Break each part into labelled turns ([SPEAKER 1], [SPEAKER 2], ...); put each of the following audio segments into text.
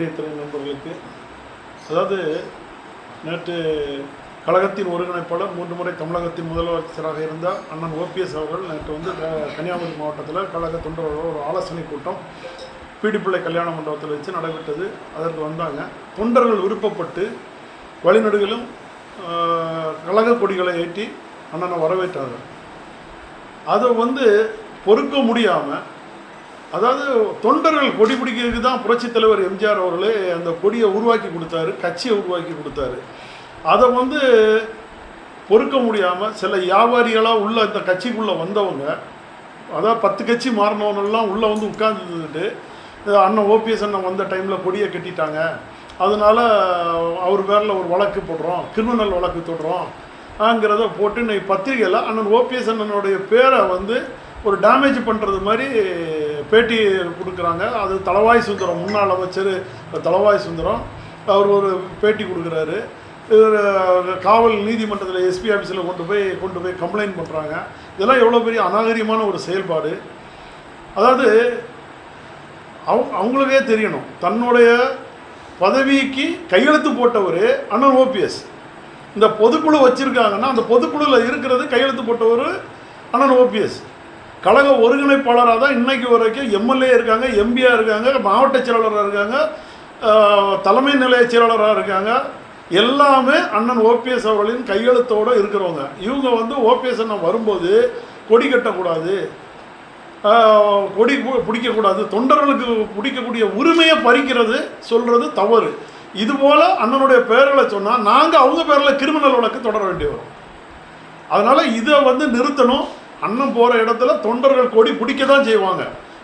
[SPEAKER 1] பத்திரிகை நண்பர்களுக்கு அதாவது நேற்று கழகத்தின் ஒருங்கிணைப்பாளர் மூன்று முறை தமிழகத்தின் முதலமைச்சராக இருந்த அண்ணன் ஓபிஎஸ் அவர்கள் நேற்று வந்து கன்னியாகுமரி மாவட்டத்தில் கழக தொண்டர்களோட ஒரு ஆலோசனை கூட்டம் பீடிப்பிள்ளை கல்யாண மண்டபத்தில் வச்சு நடைபெற்றது. அதற்கு வந்தாங்க. தொண்டர்கள் விருப்பப்பட்டு வழிநடுகளும் கழக கொடிகளை ஏற்றி அண்ணனை வரவேற்றார்கள். அதை வந்து பொறுக்க முடியாமல் அதாவது தொண்டர்கள் கொடி பிடிக்கிறதுக்கு தான் புரட்சித் தலைவர் எம்ஜிஆர் அவர்களே அந்த கொடியை உருவாக்கி கொடுத்தாரு கட்சியை உருவாக்கி கொடுத்தாரு. அதை வந்து பொறுக்க முடியாமல் சில வியாபாரிகளாக உள்ள இந்த கட்சிக்குள்ளே வந்தவங்க அதாவது பத்து கட்சி மாறினவனெல்லாம் உள்ளே வந்து உட்கார்ந்துட்டு அண்ணன் ஓபிஎஸ் அண்ணன் வந்த டைமில் கொடியை கட்டிட்டாங்க. அதனால் அவர் பேரில் ஒரு வழக்கு போடுறோம் கிரிமினல் வழக்கு தொடுறோம் ஆங்கிறத போட்டு இன்னைக்கு பத்திரிகையில் அண்ணன் ஓபிஎஸ் அண்ணனுடைய பேரை வந்து ஒரு டேமேஜ் பண்ணுறது மாதிரி பேட்டி கொடுக்குறாங்க. அது தளவாய் சுந்தரம் முன்னாள் அமைச்சர் தளவாய் சுந்தரம் அவர் ஒரு பேட்டி கொடுக்குறாரு. காவல் நீதிமன்றத்தில் எஸ்பி ஆஃபீஸில் கொண்டு போய் கொண்டு போய் கம்ப்ளைண்ட் பண்ணுறாங்க இதெல்லாம் எவ்வளோ பெரிய அநாகரியமான ஒரு செயல்பாடு. அதாவது அவங்க அவங்களுக்கே தெரியணும். தன்னுடைய பதவிக்கு கையெழுத்து போட்டவர் அண்ணன் ஓபிஎஸ் இந்த பொதுக்குழு வச்சுருக்காங்கன்னா அந்த பொதுக்குழுவில் இருக்கிறது கையெழுத்து போட்டவர் அண்ணன் ஓபிஎஸ் கழக ஒருங்கிணைப்பாளராக தான் இன்றைக்கு வரைக்கும் எம்எல்ஏ இருக்காங்க எம்பியாக இருக்காங்க மாவட்ட செயலாளராக இருக்காங்க தலைமை நிலைய செயலாளராக இருக்காங்க. எல்லாமே அண்ணன் ஓபிஎஸ் அவர்களின் கையெழுத்தோடு இருக்கிறவங்க. இவங்க வந்து ஓபிஎஸ் அண்ணன் வரும்போது கொடி கட்டக்கூடாது. கொடி பிடிக்கக்கூடாது. தொண்டர்களுக்கு பிடிக்கக்கூடிய உரிமையை பறிக்கிறது சொல்கிறது தவறு. இதுபோல் அண்ணனுடைய பெயர்களை சொன்னால் நாங்கள் அவங்க பேரில் கிரிமினல் வழக்கு தொடர வேண்டி வரும். அதனால் இதை வந்து நிறுத்தணும். அண்ணன் போகிற இடத்துல தொண்டர்கள் கொடி பிடிக்க தான் செய்வாங்க.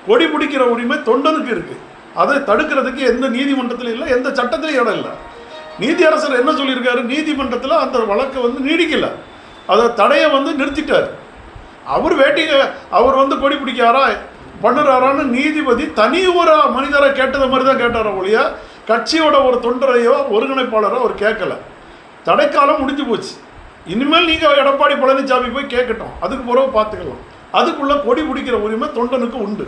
[SPEAKER 1] கொடி பிடிக்கிற உரிமை தொண்டனுக்கு இருக்குது அதை தடுக்கிறதுக்கு எந்த நீதிமன்றத்திலும் இல்லை எந்த சட்டத்திலையும் இடம் இல்லை. நீதியரசர் என்ன சொல்லியிருக்காரு? நீதிமன்றத்தில் அந்த வழக்கை வந்து நீடிக்கல. அதை தடையை வந்து நிறுத்திட்டார். அவர் வேட்டிங்க அவர் வந்து கொடி பிடிக்காரா பண்ணுறாரான்னு நீதிபதி தனி ஒரு மனிதரை கேட்டது மாதிரி தான் கேட்டார ஒழிய கட்சியோட ஒரு தொண்டரையோ ஒருங்கிணைப்பாளரோ அவர் கேட்கல. தடைக்காலம் முடிஞ்சு போச்சு. இனிமேல் நீங்கள் எடப்பாடி பழனிசாமி போய் கேட்கட்டும். அதுக்கு பிறகு பார்த்துக்கலாம். அதுக்குள்ள கொடி பிடிக்கிற உரிமை தொண்டனுக்கு உண்டு.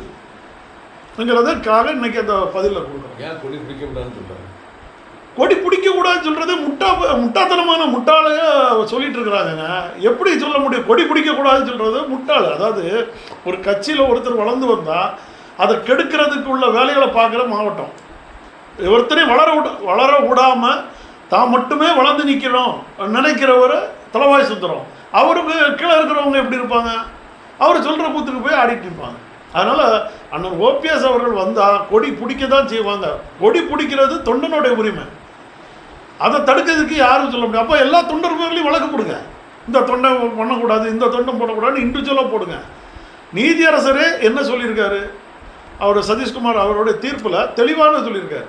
[SPEAKER 1] ங்கிறதுக்காக இன்னைக்கு அந்த பதிலில் கொடுக்குறோம்
[SPEAKER 2] ஏன் கொடி பிடிக்க கூடாதுன்னு சொல்றாங்க
[SPEAKER 1] கொடி பிடிக்க கூடாதுன்னு சொல்றது முட்டா முட்டாத்தனமான முட்டாளைய சொல்லிட்டு இருக்கிறாங்கங்க. எப்படி சொல்ல முடியும்? கொடி பிடிக்க கூடாதுன்னு சொல்றது முட்டாள். அதாவது ஒரு கட்சியில் ஒருத்தர் வளர்ந்து வந்தா அதை கெடுக்கிறதுக்கு உள்ள வேலைகளை பார்க்குற மாவட்டம். ஒருத்தரையும் வளர விட வளர விடாம தான் மட்டுமே வளர்ந்து நிற்கிறோம் நினைக்கிறவர் தலைவாய் சுந்தரம் அவருக்கு கீழே இருக்கிறவங்க எப்படி இருப்பாங்க? அவர் சொல்கிற கூத்துக்கு போய் ஆடிட்டு இருப்பாங்க. அதனால் அண்ணன் ஓபிஎஸ் அவர்கள் வந்தால் கொடி பிடிக்க தான் செய்வாங்க. கொடி பிடிக்கிறது தொண்டனுடைய உரிமை. அதை தடுக்கிறதுக்கு யாரும் சொல்ல முடியும் அப்போ எல்லா தொண்டர்களையும் வழக்கு கொடுங்க. இந்த தொண்டை பண்ணக்கூடாது இந்த தொண்டை போடக்கூடாதுன்னு இண்டிவிஜுவலாக போடுங்க. நீதியரசரே என்ன சொல்லியிருக்காரு? அவர் சதீஷ்குமார் அவருடைய தீர்ப்பில் தெளிவான சொல்லியிருக்காரு.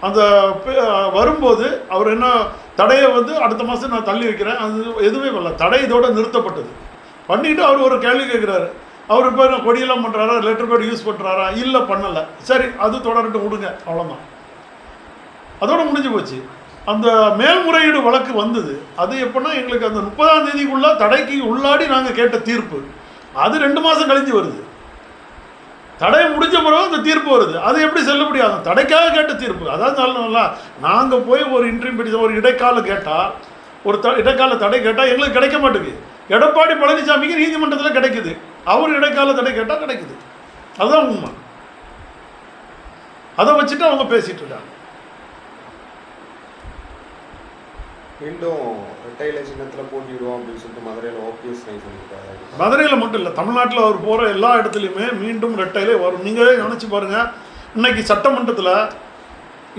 [SPEAKER 1] அந்த பே- வரும்போது அவர் என்ன தடையை வந்து அடுத்த மாதம் நான் தள்ளி வைக்கிறேன். அது எதுவுமே பண்ணல தடை இதோட நிறுத்தப்பட்டது. பண்ணிட்டு அவர் ஒரு கேள்வி கேட்குறாரு அவர் இப்போ என்ன கொடியெல்லாம் பண்ணுறாரா லெட்டர் பேட் யூஸ் பண்ணுறாரா இல்லை பண்ணலை. சரி அது தொடரட்டும் விடுங்க. அவ்வளோதான் அதோட முடிஞ்சு போச்சு. அந்த மேல்முறையீடு வழக்கு வந்தது. அது எப்படின்னா எங்களுக்கு அந்த முப்பதாம் தேதிக்குள்ளே தடைக்கு உள்ளாடி நாங்கள் கேட்ட தீர்ப்பு. அது ரெண்டு மாதம் கழிஞ்சு வருது. தடை முடிஞ்ச பிறகு அந்த தீர்ப்பு வருது. அது எப்படி செல்லுபடியாகும் தடைக்காக கேட்ட தீர்ப்பு. அதாவது நல்ல நாங்கள் போய் ஒரு இன்டர்வியூ பிடிச்ச ஒரு இடைக்கால கேட்டால் ஒரு த இடைக்கால தடை கேட்டால் எங்களுக்கு கிடைக்க மாட்டேங்குது. எடப்பாடி பழனிசாமிக்கு நீதிமன்றத்தில் கிடைக்குது. அவர் இடைக்கால தடை கேட்டால் கிடைக்குது. அதுதான் உண்மை. அதை வச்சுட்டு அவங்க பேசிட்டு இருக்காங்க.
[SPEAKER 3] மீண்டும் ரெட்டையில சின்னத்தில் போட்டிடுவோம் அப்படின்னு சொல்லிட்டு மதுரையில் ஓபிஎஸ் சொல்லியிருக்காரு.
[SPEAKER 1] மதுரையில் மட்டும் இல்லை தமிழ்நாட்டில் அவர் போகிற எல்லா இடத்துலையுமே மீண்டும் ரெட்டையிலே வரும். நீங்களே நினச்சி பாருங்கள் இன்னைக்கு சட்டமன்றத்தில்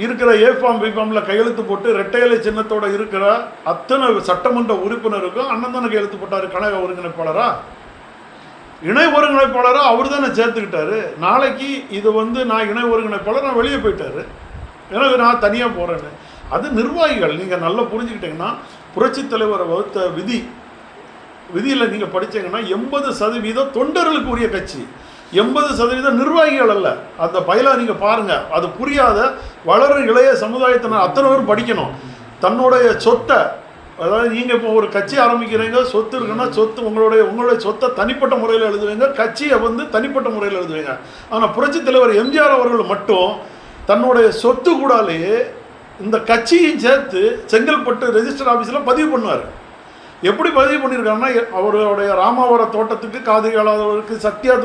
[SPEAKER 1] இருக்கிற ஏ ஃபார்ம் பி ஃபார்மில் கையெழுத்து போட்டு ரெட்டையிலை சின்னத்தோட இருக்கிற அத்தனை சட்டமன்ற உறுப்பினருக்கும் அண்ணன் தானே கையெழுத்து போட்டார் கழக ஒருங்கிணைப்பாளரா? இணை ஒருங்கிணைப்பாளராக அவர் தானே சேர்த்துக்கிட்டாரு. நாளைக்கு இது வந்து நான் இணை ஒருங்கிணைப்பாளர்? நான் வெளியே போயிட்டாரு. எனக்கு நான் தனியாக போகிறேன்னு அது நிர்வாகிகள். நீங்கள் நல்லா புரிஞ்சுக்கிட்டீங்கன்னா புரட்சித் தலைவரை வகுத்த விதி விதியில் நீங்கள் படிச்சீங்கன்னா எண்பது சதவீதம் தொண்டர்களுக்கு உரிய கட்சி. எண்பது சதவீதம் நிர்வாகிகள் அல்ல. அந்த பயிலாக நீங்கள் பாருங்கள் அது புரியாத வளரும் இளைய சமுதாயத்தினர் அத்தனை பேரும் படிக்கணும். தன்னுடைய சொத்தை அதாவது நீங்கள் இப்போ ஒரு கட்சி ஆரம்பிக்கிறீங்க சொத்து இருக்குன்னா சொத்து உங்களுடைய உங்களுடைய சொத்தை தனிப்பட்ட முறையில் எழுதுவீங்க கட்சியை வந்து தனிப்பட்ட முறையில் எழுதுவீங்க. ஆனால் புரட்சித் தலைவர் எம்ஜிஆர் அவர்கள் மட்டும் தன்னுடைய சொத்து கூடாலேயே இந்த கட்சியும் சேர்த்து செங்கல்பட்டு ரெஜிஸ்டர் ஆஃபீஸில் பதிவு பண்ணுவார். எப்படி பதிவு பண்ணியிருக்காருன்னா அவருடைய ராமாவர தோட்டத்துக்கு காது கேளாதவருக்கு சத்யா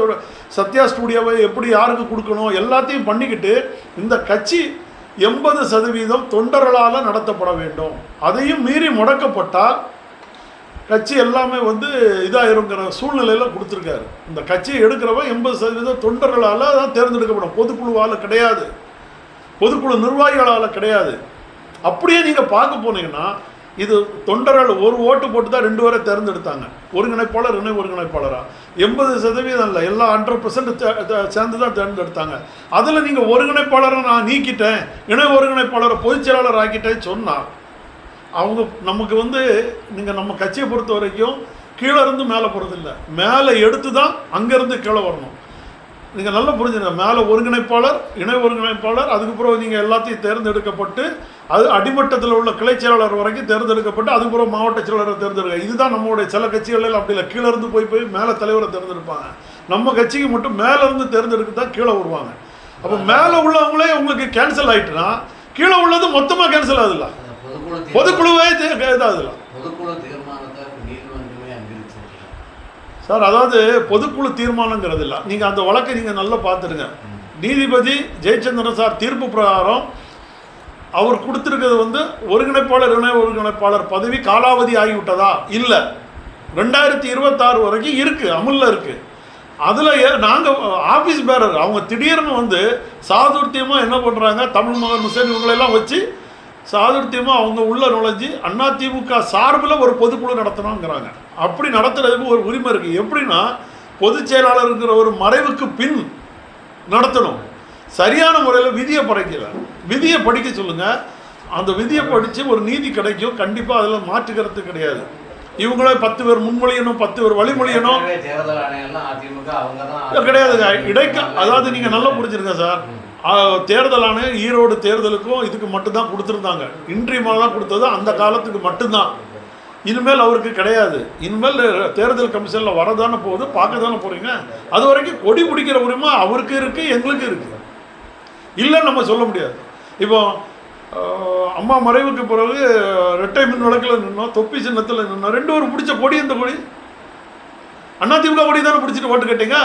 [SPEAKER 1] சத்யா ஸ்டூடியோவை எப்படி யாருக்கு கொடுக்கணும் எல்லாத்தையும் பண்ணிக்கிட்டு இந்த கட்சி எண்பது சதவீதம் தொண்டர்களால் நடத்தப்பட வேண்டும். அதையும் மீறி முடக்கப்பட்டால் கட்சி எல்லாமே வந்து இதாகிருங்கிற சூழ்நிலையில் கொடுத்துருக்காரு. இந்த கட்சியை எடுக்கிறவன் எண்பது சதவீதம் தொண்டர்களால் தான் தேர்ந்தெடுக்கப்படும். பொதுக்குழுவால் கிடையாது. பொதுக்குழு நிர்வாகிகளால் கிடையாது. அப்படியே நீங்கள் பார்க்க போனீங்கன்னா இது தொண்டரால் ஒரு ஓட்டு போட்டு தான் ரெண்டு பேரை தேர்ந்தெடுத்தாங்க. ஒருங்கிணைப்பாளர் இணை ஒருங்கிணைப்பாளராக எண்பது சதவீதம் இல்லை. எல்லாம் ஹண்ட்ரட் பர்சன்ட் சேர்ந்து தான் தேர்ந்தெடுத்தாங்க. அதில் நீங்கள் ஒருங்கிணைப்பாளரை நான் நீக்கிட்டேன் இணை ஒருங்கிணைப்பாளரை பொதுச் செயலாளர் ஆக்கிட்டேன்னு சொன்னால் அவங்க நமக்கு வந்து நீங்கள் நம்ம கட்சியை பொறுத்த வரைக்கும் கீழே இருந்து மேலே போகிறதில்ல மேலே எடுத்து தான் அங்கேருந்து கீழே வரணும். நீங்கள் நல்லா புரிஞ்சுங்க மேலே ஒருங்கிணைப்பாளர் இணை ஒருங்கிணைப்பாளர் அதுக்கு பிறகு நீங்கள் எல்லாத்தையும் தேர்ந்தெடுக்கப்பட்டு அது அடிமட்டத்தில் உள்ள கிளை செயலாளர் வரைக்கும் தேர்ந்தெடுக்கப்பட்டு அதுக்கு பிறகு மாவட்ட செயலாளரை தேர்ந்தெடுக்க இதுதான் நம்மளுடைய சில கட்சிகளில் அப்படி இல்லை. கீழே இருந்து போய் போய் மேலே தலைவரை தேர்ந்தெடுப்பாங்க. நம்ம கட்சிக்கு மட்டும் மேலே இருந்து தேர்ந்தெடுக்க தான் கீழே வருவாங்க. அப்போ மேலே உள்ளவங்களே உங்களுக்கு கேன்சல் ஆயிட்டுனா கீழே உள்ளது மொத்தமாக கேன்சல் ஆகுதுல்ல. பொதுக்குழுவே இதாகுதுல்ல.
[SPEAKER 2] பொதுக்குழு
[SPEAKER 1] சார் அதாவது பொதுக்குழு தீர்மானங்கிறது இல்லை நீங்கள் அந்த வழக்கை நீங்கள் நல்லா பார்த்துருங்க. நீதிபதி ஜெயச்சந்திரன் சார் தீர்ப்பு பிரகாரம் அவர் கொடுத்துருக்கிறது வந்து ஒருங்கிணைப்பாளர் இணை ஒருங்கிணைப்பாளர் பதவி காலாவதி ஆகிவிட்டதா? இல்லை. ரெண்டாயிரத்தி இருபத்தாறு வரைக்கும் இருக்குது அமுலில் இருக்குது அதில் நாங்கள் ஆஃபீஸ் பேரர் அவங்க திடீர்னு வந்து சாதுர்த்தியமாக என்ன பண்ணுறாங்க தமிழ் மகன் முசேன் இவங்களெல்லாம் வச்சு சாதுர்த்தியமாக அவங்க உள்ள நுழைஞ்சு அதிமுக சார்பில் ஒரு பொதுக்குழு நடத்தணுங்கிறாங்க அப்படி நடத்துறதுக்கு ஒரு உரிமை இருக்குது எப்படின்னா பொதுச் செயலாளர் இருக்கிற ஒரு மறைவுக்கு பின் நடத்தணும். சரியான முறையில் விதியை படைக்கல. விதியை படிக்க சொல்லுங்க. அந்த விதியை படித்து ஒரு நீதி கிடைக்கும் கண்டிப்பாக அதில் மாற்றுக்கிறது கிடையாது. இவங்களே பத்து பேர் முன்மொழியணும் பத்து பேர் வழிமொழியணும். கிடையாதுங்க இடைக்க அதாவது நீங்கள் நல்லா புரிஞ்சிருங்க சார். தேர்தல் ஆணையம் ஈரோடு தேர்தலுக்கும் இதுக்கு மட்டும்தான் கொடுத்துருந்தாங்க. இன்றியமாக தான் கொடுத்தது. அந்த காலத்துக்கு மட்டும்தான். இனிமேல் அவருக்கு கிடையாது. இனிமேல் தேர்தல் கமிஷனில் வரதானே போகுது பார்க்க தானே போகிறீங்க அது வரைக்கும் கொடி பிடிக்கிற உரிமை அவருக்கு இருக்குது எங்களுக்கு இருக்குது இல்லைன்னு நம்ம சொல்ல முடியாது. இப்போ அம்மா மறைவுக்கு பிறகு ரெட்டை மின் விளக்கில் நின்னோம் தொப்பி சின்னத்தில் நின்னோம். ரெண்டு பேரும் பிடிச்ச கொடி இந்த கொடி? அதிமுக கொடி தானே பிடிச்சிட்டு ஓட்டு கேட்டீங்க?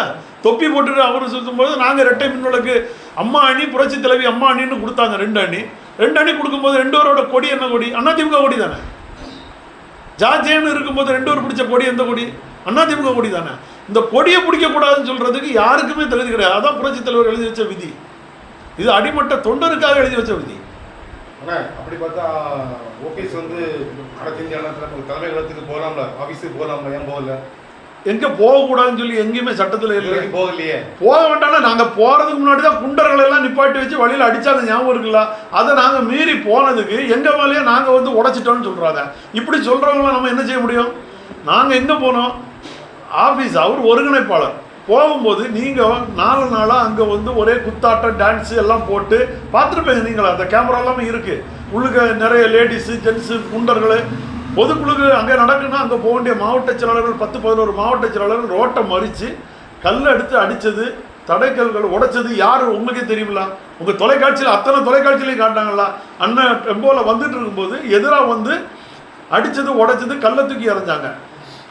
[SPEAKER 1] தொப்பி போட்டுட்டு அவர் சுற்றும்போது நாங்கள் ரெட்டை மின் விளக்கு அம்மா அணி புரட்சி தலைவி அம்மா அணின்னு கொடுத்தாங்க ரெண்டு அணி. ரெண்டு அணி கொடுக்கும்போது ரெண்டு பேரோட கொடி என்ன கொடி? அதிமுக கொடி தானே. ஜார்ஜேன்னு இருக்கும்போது ரெண்டு பேர் பிடிச்ச கொடி எந்த கொடி? அதிமுக கொடி தானே. இந்த கொடியை பிடிக்கக்கூடாதுன்னு சொல்கிறதுக்கு யாருக்குமே தகுதி கிடையாது. அதான் புரட்சித் தலைவர் எழுதி வச்ச விதி. இது அடிமட்ட தொண்டருக்காக எழுதி வச்ச விதி.
[SPEAKER 4] அப்படி பார்த்தா ஓபிஎஸ் வந்து அனைத்து இந்திய அண்ணா தலைமையகத்துக்கு போகலாம்ல ஆஃபீஸுக்கு போகலாம்ல ஏன் போகல?
[SPEAKER 1] எங்கே போகக்கூடாதுன்னு சொல்லி எங்கேயுமே சட்டத்தில் இல்லை.
[SPEAKER 4] போகலையே.
[SPEAKER 1] போக வேண்டாம்னா நாங்கள் போகிறதுக்கு முன்னாடி தான் குண்டர்களை எல்லாம் நிப்பாட்டி வச்சு வழியில் அடிச்சாங்க ஞாபகம் இருக்குல்ல? அதை நாங்கள் மீறி போனதுக்கு எங்கள் மேலேயே நாங்கள் வந்து உடைச்சிட்டோம்னு சொல்கிறாங்க இப்படி சொல்கிறவங்கள நம்ம என்ன செய்ய முடியும்? நாங்கள் எங்கே போனோம்? ஆஃபீஸ் அவர் ஒருங்கிணைப்பாளர். போகும்போது நீங்கள் நாலு நாளாக அங்கே வந்து ஒரே குத்தாட்டம் டான்ஸு எல்லாம் போட்டு பார்த்துருப்பீங்க நீங்களா? அந்த கேமரா எல்லாமே இருக்குது உள்ளுக்க நிறைய லேடிஸு ஜென்ஸு குண்டர்கள். பொதுக்குழுக்கு அங்கே நடக்குன்னா அங்கே போக வேண்டிய மாவட்ட செயலாளர்கள் பத்து பதினோரு மாவட்ட செயலாளர்கள் ரோட்டை மறித்து கல் எடுத்து அடித்தது தடைக்கல்கள் உடைச்சது யார் உங்களுக்கே தெரியுமில்ல. உங்கள் தொலைக்காட்சியில் அத்தனை தொலைக்காட்சியிலையும் காட்டாங்களா அண்ணன் டெம்போவில் வந்துட்டு இருக்கும்போது எதிராக வந்து அடித்தது உடைச்சது கல்லை தூக்கி எறிஞ்சாங்க.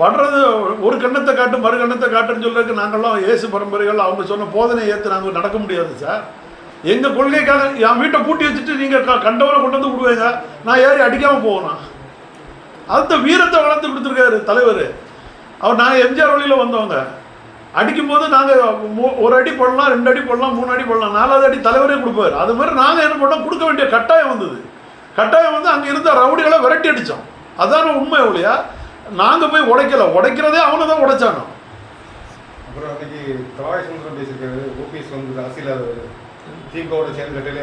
[SPEAKER 1] படுறது ஒரு கண்ணத்தை காட்டு மறு கண்ணத்தை காட்டுன்னு சொல்றதுக்கு நாங்கள்லாம் இயேசு பரம்பரைகள் அவங்க சொன்ன போதனை ஏற்று நாங்கள் நடக்க முடியாது சார். எங்கள் கொள்கைக்காக என் வீட்டை பூட்டி வச்சுட்டு நீங்கள் க கொண்டு வந்து விடுவீங்க நான் ஏறி அடிக்காமல் போகணும். அந்த வீரத்தை வளர்த்து கொடுத்துருக்காரு தலைவர். அவர் நாங்கள் எம்ஜிஆர் வழியில் வந்தவங்க. அடிக்கும்போது நாங்கள் ஒரு அடி போடலாம் ரெண்டு அடி போடலாம் மூணு அடி போடலாம் நாலாவது அடி தலைவரே கொடுப்பாரு. அது மாதிரி நாங்கள் என்ன பண்ணோம்? கொடுக்க வேண்டிய கட்டாயம் வந்தது. கட்டாயம் வந்து அங்கே இருந்த ரவுடிகளை விரட்டி அடித்தோம் அதான உண்மை ஒழியா நாங்கள் போய் உடைக்கல. உடைக்கிறதே அவனை தான் உடைச்சானோ
[SPEAKER 4] அப்புறம் அன்னைக்கு சுந்தரம் பேசியிருக்காரு. ஓபிஎஸ் வந்து அரசியல் திமுகவோட சேர்ந்து கட்டையிலே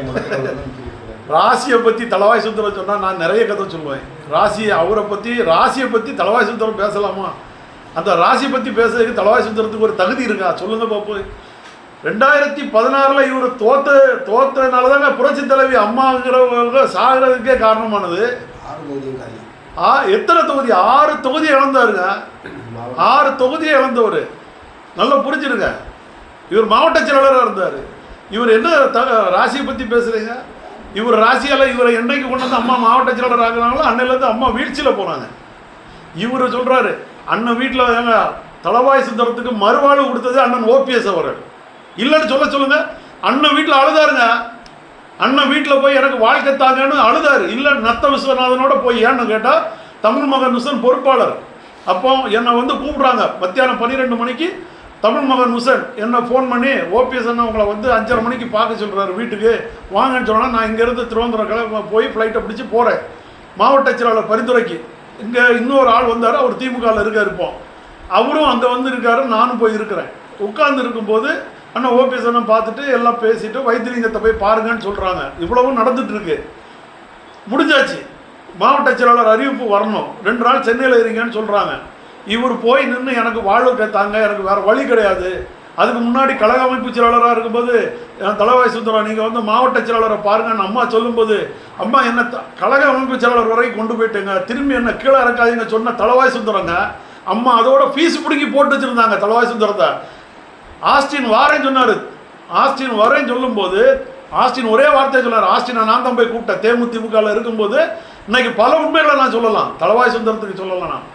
[SPEAKER 1] ராசியை பற்றி தலவாய் சுந்தரம் சொன்னால் நான் நிறைய கதை சொல்லுவேன். ராசி அவரை பற்றி ராசியை பற்றி தலவாய் சுந்தரம் பேசலாமா? அந்த ராசியை பற்றி பேசுறதுக்கு தலவாய் சுந்தரத்துக்கு ஒரு தகுதி இருக்கா? சொல்லுங்க பாப்பு. ரெண்டாயிரத்தி பதினாறில் இவர் தோத்த தோத்தனால தாங்க புரட்சி தலைவி அம்மாங்கிறவங்க சாகிறதுக்கே காரணமானது. ஆ எத்தனை தொகுதி? ஆறு தொகுதி இழந்தாருங்க. ஆறு தொகுதியை இழந்தவர். நல்லா புரிஞ்சிருங்க. இவர் மாவட்ட செயலாளராக இருந்தார். இவர் என்ன த ராசியை பற்றி பேசுகிறீங்க இவர் ராசியால் இவரை என்றைக்கு கொண்டு வந்து அம்மா மாவட்ட செயலாளர் ஆகுறாங்களோ அன்னையிலேருந்து அம்மா வீழ்ச்சியில் போகிறாங்க இவர் சொல்கிறாரு அண்ணன் வீட்டில் ஏங்க தளவாய் சுந்தரத்துக்கு மறுவாழ்வு கொடுத்தது அண்ணன் ஓபிஎஸ் அவர்கள். இல்லைன்னு சொல்ல சொல்லுங்கள் அண்ணன் வீட்டில் அழுதாருங்க. அண்ணன் வீட்டில் போய் எனக்கு வாழ்க்கை தாங்கன்னு அழுதாரு. இல்லை நத்த விஸ்வநாதனோட போய் ஏன்னு கேட்டால் தமிழ் மகன் மிஷன் பொறுப்பாளர். அப்போ என்னை வந்து கூப்பிட்றாங்க மத்தியானம் பன்னிரெண்டு மணிக்கு தமிழ் மகன் ஹுசன் என்ன ஃபோன் பண்ணி ஓபிஎஸ் அண்ணா உங்களை வந்து அஞ்சரை மணிக்கு பார்க்க சொல்கிறாரு வீட்டுக்கு. வாங்கன்னு சொன்னால் நான் இங்கேருந்து திருவனந்தபுரம் கிளம்ப போய் ஃப்ளைட்டை பிடிச்சி போகிறேன் மாவட்ட செயலாளர் பரிந்துரைக்கு. இங்கே இன்னொரு ஆள் வந்தார் அவர் திமுகவில் இருக்கார் இருப்போம் அவரும் அங்கே வந்து இருக்காரு நானும் போய் இருக்கிறேன். உட்கார்ந்து இருக்கும்போது அண்ணா ஓபிஎஸ் அண்ணன் பார்த்துட்டு எல்லாம் பேசிட்டு வைத்தியலிங்கத்தை போய் பாருங்கன்னு சொல்கிறாங்க இவ்வளவும் நடந்துகிட்ருக்கு முடிஞ்சாச்சு. மாவட்ட செயலாளர் அறிவிப்பு வரணும். ரெண்டு நாள் சென்னையில் இருங்கன்னு சொல்கிறாங்க இவர் போய் நின்று எனக்கு வாழ்வு கேட்டாங்க எனக்கு வேறு வழி கிடையாது. அதுக்கு முன்னாடி கழக அமைப்பு செயலாளராக இருக்கும்போது என் தலைவாய் சுந்தரம் நீங்கள் வந்து மாவட்ட செயலாளரை பாருங்கன்னு அம்மா சொல்லும்போது அம்மா என்ன த- கழக அமைப்பு செயலாளர் வரைக்கும் கொண்டு போயிட்டேங்க. திரும்பி என்ன கீழே இறக்காதீங்க சொன்ன தலைவாய் சுந்தரங்க அம்மா அதோட ஃபீஸ் பிடுங்கி போட்டு வச்சுருந்தாங்க தலைவாய் சுந்தரத்தை. ஆஸ்டின் வாரேன்னு சொன்னார். ஆஸ்டின் வரேன்னு சொல்லும்போது ஆஸ்டின் ஒரே வார்த்தையை சொன்னார். ஆஸ்டினை நான் தான் போய் கூப்பிட்டேன். தேமுதிமுகவில் இருக்கும்போது இன்னைக்கு பல உண்மைகளை நான் சொல்லலாம். தலைவாய் சுந்தரத்துக்கு சொல்லலாம் நான்.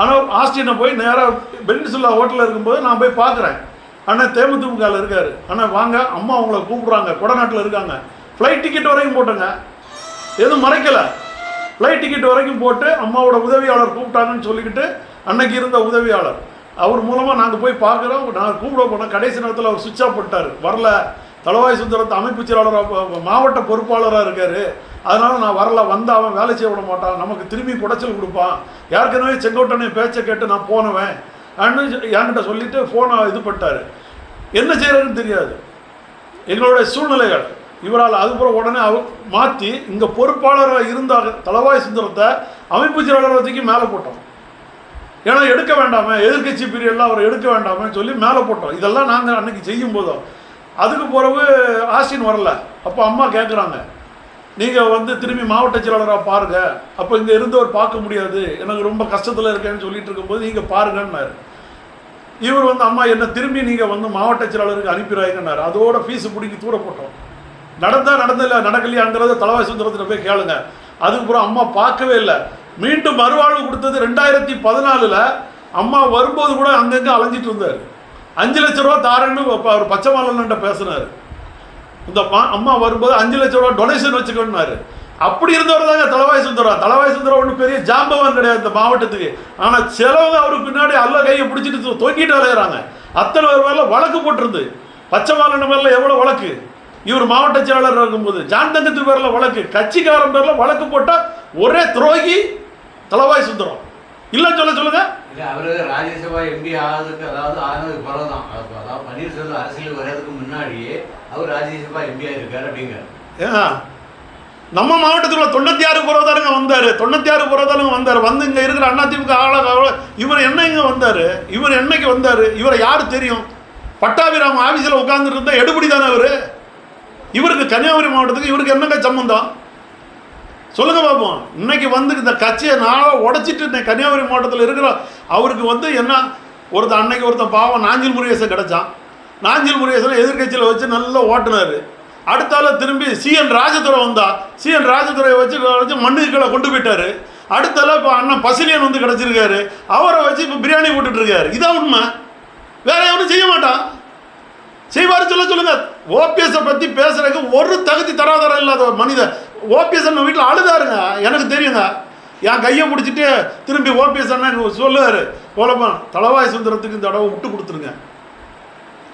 [SPEAKER 1] ஆனால் ஆஸ்டினை போய் நேராக பெனிசுல்லா ஹோட்டலில் இருக்கும்போது நான் போய் பார்க்குறேன் அண்ணன் தேமுதிமுகவில் இருக்கார். அண்ணன் வாங்க. அம்மா அவங்கள கூப்பிட்றாங்க. கொடநாட்டில் இருக்காங்க. ஃப்ளைட் டிக்கெட் வரைக்கும் போட்டுங்க. எதுவும் மறைக்கலை. ஃப்ளைட் டிக்கெட் வரைக்கும் போட்டு அம்மாவோட உதவியாளர் கூப்பிட்டாங்கன்னு சொல்லிக்கிட்டு அன்னைக்கு இருந்த உதவியாளர். அவர் மூலமாக நாங்கள் போய் பார்க்குறோம் நாங்கள் கூப்பிட போனோம் கடைசி நேரத்தில் அவர் சுவிட்ச் ஆஃப் பண்ணிட்டார். வரல. தளவாய் சுந்தரத்தை அமைப்பு செயலாளராக மாவட்ட பொறுப்பாளராக இருக்கார். அதனால் நான் வரல வந்து அவன் வேலை செய்ய விட மாட்டான். நமக்கு திரும்பி குடைச்சல் கொடுப்பான். ஏற்கனவே செங்கோட்டனை பேச்சை கேட்டு நான் போனவன். என்கிட்ட சொல்லிட்டு ஃபோனை இது பண்ணிட்டார். என்ன செய்கிறதுன்னு தெரியாது. எங்களுடைய சூழ்நிலைகள். இவரால் அதுக்கப்புறம் உடனே அவ மாற்றி இங்கே பொறுப்பாளராக இருந்தால் தளவாய் சுந்தரத்தை அமைப்பு செயலாளரை தூக்கி மேலே போட்டோம். ஏன்னா எடுக்க வேண்டாமே எதிர்க்கட்சி பீரியட்லாம் அவரை எடுக்க வேண்டாமே சொல்லி மேலே போட்டோம். இதெல்லாம் நாங்கள் அன்னைக்கு செய்யும் போதும் அதுக்கு பிறகு ஆசின் வரல. அப்போ அம்மா கேட்குறாங்க நீங்கள் வந்து திரும்பி மாவட்ட செயலாளராக பாருங்க. அப்போ இங்கே இருந்தவர் பார்க்க முடியாது. எனக்கு ரொம்ப கஷ்டத்தில் இருக்கேன்னு சொல்லிட்டு இருக்கும்போது நீங்கள் பாருங்கன்னாரு. இவர் வந்து அம்மா என்ன திரும்பி நீங்கள் வந்து மாவட்ட செயலாளருக்கு அனுப்பிடுறாங்கன்னாரு அதோட ஃபீஸ் பிடிக்கி தூர போட்டோம். நடந்தா நடந்தில்ல நடக்கலையாங்கிறத தலைவாய் சுந்தரத்தில் போய் கேளுங்க. அதுக்கப்புறம் அம்மா பார்க்கவே இல்லை. மீண்டும் மறுவாழ்வு கொடுத்தது ரெண்டாயிரத்தி பதினாலில் அம்மா வரும்போது கூட அங்கங்கே அலைஞ்சிட்டு இருந்தார். அஞ்சு லட்ச ரூபா தாரேன்னு அவர் பச்சை மாலன்ட்ட பேசினார். இந்த அம்மா வரும்போது அஞ்சு லட்சம் ரூபா டொனேஷன் வச்சுக்கோன்னாரு. அப்படி இருந்தவர் தாங்க தலவாய் சுந்தரம். தலவாய் சுந்தரம் ஒன்றும் பெரிய ஜாம்பவான் கிடையாது இந்த மாவட்டத்துக்கு. ஆனால் சிலவங்க அவருக்கு பின்னாடி அல்ல கையை பிடிச்சிட்டு தொங்கிட்டு அலையிறாங்க. அத்தனை பேர் மேலே வழக்கு போட்டிருந்து பச்சை மாலன் மேல எவ்வளோ வழக்கு? இவர் மாவட்ட செயலாளர் இருக்கும்போது ஜான் தங்கத்து பேரில் வழக்கு. கட்சிக்காரன் பேரில் வழக்கு போட்டால் ஒரே துரோகி தலவாய் சுந்தரம். இல்லைன்னு சொல்ல சொல்லுங்க.
[SPEAKER 2] இல்ல அவரு ராஜ்யசபா எம்பி ஆகிறதுக்கு அதாவது ஆனதுக்கு பிறகுதான். அதாவது அதாவது பன்னீர்செல்வம் அரசியல் வர்றதுக்கு முன்னாடியே அவர் ராஜ்யசபா எம்பியா இருக்காரு அப்படிங்கிறார்.
[SPEAKER 1] ஏங்க நம்ம மாவட்டத்தில் உள்ள தொண்ணூற்றி ஆறு புறதாருங்க வந்தார். தொண்ணூற்றி ஆறு புறதாருங்க வந்தார். வந்து இங்கே இருக்கிற அதிமுக ஆளாக இவர் என்ன இங்கே வந்தார்? இவர் என்னைக்கு வந்தார்? இவரை யார் தெரியும்? பட்டாபிராம ஆஃபீஸில் உட்காந்துட்டு இருந்தா எடுபடி தானே அவர்? இவருக்கு கன்னியாகுமரி மாவட்டத்துக்கு இவருக்கு என்னங்க சம்பந்தம்? சொல்லுங்க பார்ப்போம் இன்னைக்கு வந்து இந்த கட்சியை நான் உடைச்சிட்டு இன்னைக்கு கன்னியாகுமரி மாவட்டத்தில் இருக்கிற அவருக்கு வந்து என்ன ஒருத்தன் அன்னைக்கு ஒருத்தன் பாவம் நாஞ்சில் முருகேசன் கிடைச்சான். நாஞ்சில் முருகேசன் எதிர்க்கட்சியில் வச்சு நல்லா ஓட்டுனாரு. அடுத்தால திரும்பி சிஎன் ராஜதுரை வந்தா சிஎன் ராஜதுரையை வச்சு வச்சு மண்ணுக்கு கீழே கொண்டு போயிட்டாரு. அடுத்தால இப்போ அண்ணன் பசிலியன் வந்து கிடச்சிருக்காரு. அவரை வச்சு இப்போ பிரியாணி போட்டுட்டு இருக்காரு. இதான் உண்மை? வேற எவனும் செய்ய மாட்டான். செய்வாரு சொல்ல சொல்லுங்க. ஓபிஎஸை பற்றி பேசுறதுக்கு ஒரு தகுதி தராதரம் இல்லாத மனிதன். ஓபிஎஸ் அண்ணன் வீட்டில் அழுதாருங்க. எனக்கு தெரியுங்க. என் கையை பிடிச்சிட்டு திரும்பி ஓபிஎஸ் அண்ணன் சொல்லுவார். போலப்பா தளவாய் சுந்தரத்துக்கு இந்த தடவை விட்டு கொடுத்துருங்க.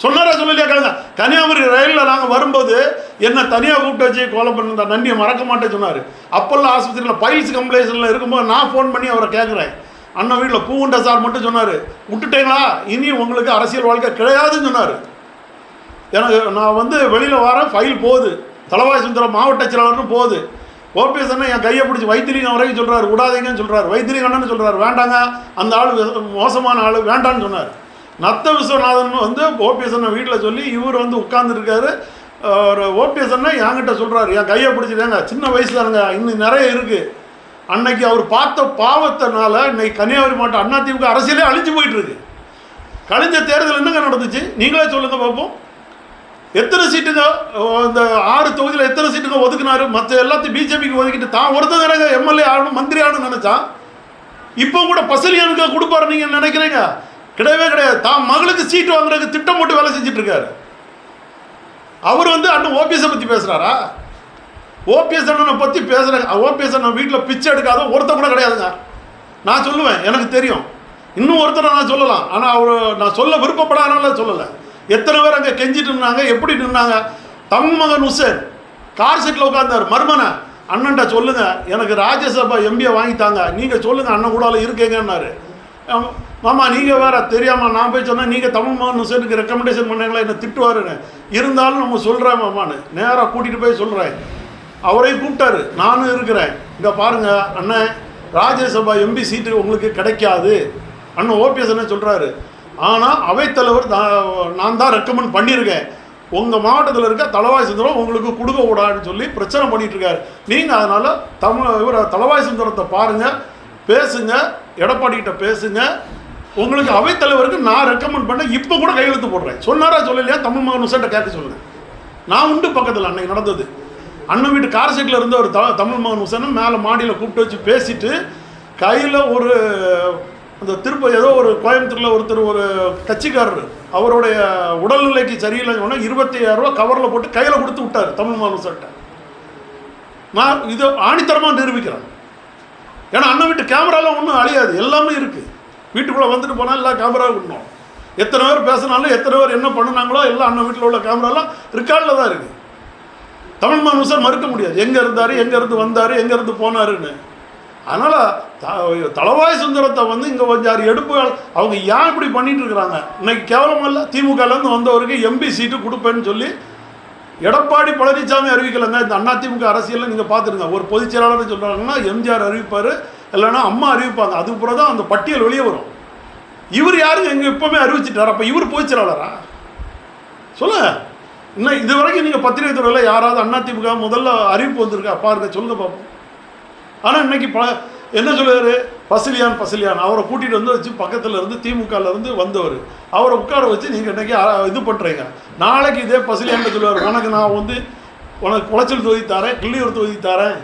[SPEAKER 1] சொன்னாரா சொல்லலையா கேளுங்க. கன்னியாகுமரி ரயிலில் நாங்கள் வரும்போது என்ன தனியாக கூப்பிட்டு வச்சு கோலம் பண்ண நன்றியை மறக்க மாட்டேன்னு சொன்னார். அப்போல்லாம் ஆஸ்பத்திரியில் பைல்ஸ் கம்ப்ளைண்ட்ஸில் இருக்கும்போது நான் ஃபோன் பண்ணி அவரை கேட்குறேன் அண்ணன் வீட்டில் பூவுண்ட சார் மட்டும் சொன்னார். விட்டுட்டீங்களா? இனி உங்களுக்கு அரசியல் வாழ்க்கை கிடையாதுன்னு சொன்னார். எனக்கு நான் வந்து வெளியில் வரேன் ஃபைல் போகுது. தலவாய் சுந்தரம் மாவட்ட செயலாளர்னு போகுது. ஓபிஎஸ் அண்ணன் என் கையை பிடிச்சி வைத்திலிங்கம் வரைக்கும் சொல்கிறார் விடாதீங்கன்னு சொல்கிறார் வைத்திலிங்கம் சொல்கிறார் வேண்டாங்க அந்த ஆள் மோசமான ஆள் வேண்டான்னு சொன்னார். நத்த விஸ்வநாதன் வந்து ஓபிஎஸ் அண்ணன் வீட்டில் சொல்லி இவர் வந்து உட்கார்ந்துருக்காரு. ஒரு ஓபிஎஸ் அண்ணன் என்கிட்ட சொல்கிறாரு என் கையை பிடிச்சிட்டாங்க சின்ன வயசு தானுங்க இன்னும் நிறைய இருக்குது அன்னைக்கு அவர் பார்த்த பாவத்தினால இன்னைக்கு கன்னியாகுமரி மாவட்டம் அதிமுக அரசியலே அழிஞ்சு போயிட்டுருக்கு கழிஞ்ச தேர்தல் என்னங்க நடந்துச்சு? நீங்களே சொல்லுங்கள் பார்ப்போம் எத்தனை சீட்டுங்க இந்த ஆறு தொகுதியில் எத்தனை சீட்டுங்க ஒதுக்குனாரு? மற்ற எல்லாத்தையும் பிஜேபிக்கு ஒதுக்கிட்டு தான் ஒருத்தங்க எம்எல்ஏ ஆகணும் மந்திரி ஆகணும்னு நினச்சான். இப்போ கூட பசலியானுக்கு கொடுப்பாரு நீங்கள் நினைக்கிறீங்க? கிடையவே கிடையாது. தான் மகளுக்கு சீட்டு வாங்குறதுக்கு திட்டம் போட்டு வேலை செஞ்சுட்டு இருக்காரு அவர் வந்து அண்ணன் ஓபிஎஸை பற்றி பேசுகிறாரா ஓபிஎஸ் அண்ணனை பற்றி பேசுகிறேன் ஓபிஎஸ் அண்ணன் வீட்டில் பிச்சை எடுக்காத ஒருத்தர் கூட கிடையாதுங்க. நான் சொல்லுவேன் எனக்கு தெரியும். இன்னும் ஒருத்தரை நான் சொல்லலாம். ஆனால் அவர் நான் சொல்ல விருப்பப்படாதனால சொல்லலை. எத்தனை பேர் அங்கே கெஞ்சிட்டு இருந்தாங்க எப்படி நின்னாங்க? தம் மகன் உசேன் கார் சீட்டில் உட்காந்தார் மர்மனை அண்ணன்ட்ட சொல்லுங்க. எனக்கு ராஜ்யசபா எம்பியை வாங்கித்தாங்க நீங்கள் சொல்லுங்க அண்ணன் கூடால இருக்கீங்கன்னாரு. மாமா நீங்கள் வேற தெரியாமல் நான் போய் சொன்னேன் நீங்கள் தமிழ் மகன் உசேனுக்கு ரெக்கமெண்டேஷன் பண்ணீங்களா? என்ன திட்டுவாருன்னு. இருந்தாலும் நம்ம சொல்கிறேன் மாமான்னு. நேராக கூட்டிகிட்டு போய் சொல்கிறேன் அவரையும் கூப்பிட்டாரு. நானும் இருக்கிறேன். இங்கே பாருங்க அண்ணன் ராஜ்யசபா எம்பி சீட்டு உங்களுக்கு கிடைக்காது. அண்ணன் ஓபிஎஸ் என்ன சொல்கிறாரு ஆனால் அவைத்தலைவர் நான் தான் ரெக்கமெண்ட் பண்ணியிருக்கேன். உங்கள் மாவட்டத்தில் இருக்க தலவாய் சுந்தரம் உங்களுக்கு கொடுக்க கூடாதுன்னு சொல்லி பிரச்சனை பண்ணிகிட்டு இருக்காரு. நீங்கள் அதனால் தமிழ் இவர் தலவாய் சுந்தரத்தை பாருங்கள் பேசுங்க எடப்பாடி கிட்ட பேசுங்க. உங்களுக்கு அவைத்தலைவருக்கு நான் ரெக்கமெண்ட் பண்ண இப்போ கூட கையெழுத்து போடுறேன். சொன்னாரா சொல்லலையா? தமிழ் மகன் உசட்ட கேட்க சொல்லுங்கள் நான் உண்டு பக்கத்தில் அன்னைக்கு நடந்தது. அண்ணன் வீட்டு கார் சீட்டில் இருந்த ஒரு த தமிழ் மகன் உசனும் மேலே மாடியில் கூப்பிட்டு வச்சு பேசிட்டு கையில் ஒரு அந்த திருப்ப ஏதோ ஒரு கோயம்புத்தூரில் ஒருத்தர் ஒரு கட்சிக்காரர் அவருடைய உடல்நிலைக்கு சரியில்லைன்னு சொன்னால் இருபத்தி ரூபா கவரில் போட்டு கையில் கொடுத்து விட்டார் தமிழ் மாநில உசேட்டை நான் இதை ஆணித்தரமாக நிரூபிக்கிறேன். ஏன்னா அண்ணன் வீட்டு கேமராலாம் ஒன்றும் அழியாது எல்லாமே இருக்குது வீட்டுக்குள்ளே வந்துட்டு போனால் எல்லாம் கேமரா விடணும். எத்தனை பேர் பேசினாலும் எத்தனை பேர் என்ன பண்ணுனாங்களோ எல்லாம் அண்ணன் வீட்டில் உள்ள கேமராலாம் ரெக்கார்டில் தான் இருக்குது தமிழ் மனுஷன் மறுக்க முடியாது. எங்கே இருந்தார் எங்கேருந்து வந்தார் எங்கேருந்து போனாருன்னு. அதனால் த தளவாய் சுந்தரத்தை வந்து இங்கே கொஞ்சம் எடுப்புகள் அவங்க ஏன் இப்படி பண்ணிட்டு இருக்கிறாங்க? இன்னைக்கு கேவலம் இல்லை? திமுகலேருந்து வந்தவருக்கு எம்பி சீட்டு கொடுப்பேன்னு சொல்லி எடப்பாடி பழனிசாமி அறிவிக்கலைங்க. இந்த அண்ணா திமுக அரசியலில் நீங்கள் பார்த்துருங்க. ஒரு பொதுச் செயலாளர் சொல்கிறாங்கன்னா எம்ஜிஆர் அறிவிப்பார் இல்லைன்னா அம்மா அறிவிப்பாங்க. அதுக்கு பிறகு தான் அந்த பட்டியல் வெளியே வரும். இவர் யாருங்க? எங்கே இப்போவுமே அறிவிச்சிட்டார். அப்போ இவர் பொதுச் செயலாளரா? சொல்லுங்க. இன்னும் இது வரைக்கும் நீங்கள் பத்திரிகை துறையில் யாராவது அதிமுக முதல்ல அறிவிப்பு வந்திருக்கா? இருக்க சொல்லுங்க பார்ப்போம் ஆனால் இன்னைக்கு ப என்ன சொல்லுவார்? பசிலியான் பசிலியான். அவரை கூட்டிகிட்டு வந்து வச்சு பக்கத்தில் இருந்து திமுகலேருந்து வந்தவர். அவரை உட்கார வச்சு நீங்கள் இன்றைக்கி இது பண்ணுறீங்க நாளைக்கு இதே பசிலியான் சொல்லுவார். உனக்கு நான் வந்து உனக்கு குளச்சல் தொகுதி தரேன் கிள்ளியூர் தொகுதி தரேன்.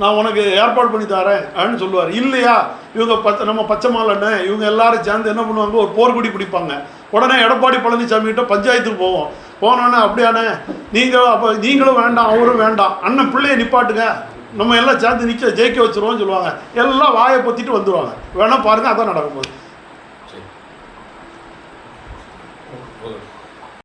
[SPEAKER 1] நான் உனக்கு ஏற்பாடு பண்ணி தரேன் அப்படின்னு சொல்லுவார். இல்லையா? இவங்க பச்சை நம்ம பச்சைமாலண்ணே இவங்க எல்லாரும் சேர்ந்து என்ன பண்ணுவாங்க? ஒரு போர்க்குடி பிடிப்பாங்க. உடனே எடப்பாடி பழனிசாமி கிட்ட பஞ்சாயத்துக்கு போவோம். போனோன்னே அப்படியாண்ணே நீங்கள் அப்போ நீங்களும் வேண்டாம் அவரும் வேண்டாம். அண்ணன் பிள்ளைய நிப்பாட்டுங்க. நம்ம எல்லாம் சேர்ந்து நிற்க ஜெயிக்க வச்சிருவோம்னு சொல்லுவாங்க. எல்லாம் வாயை பொத்திட்டு வந்துடுவாங்க வேணால் பாருங்க அதான் நடக்கும் போது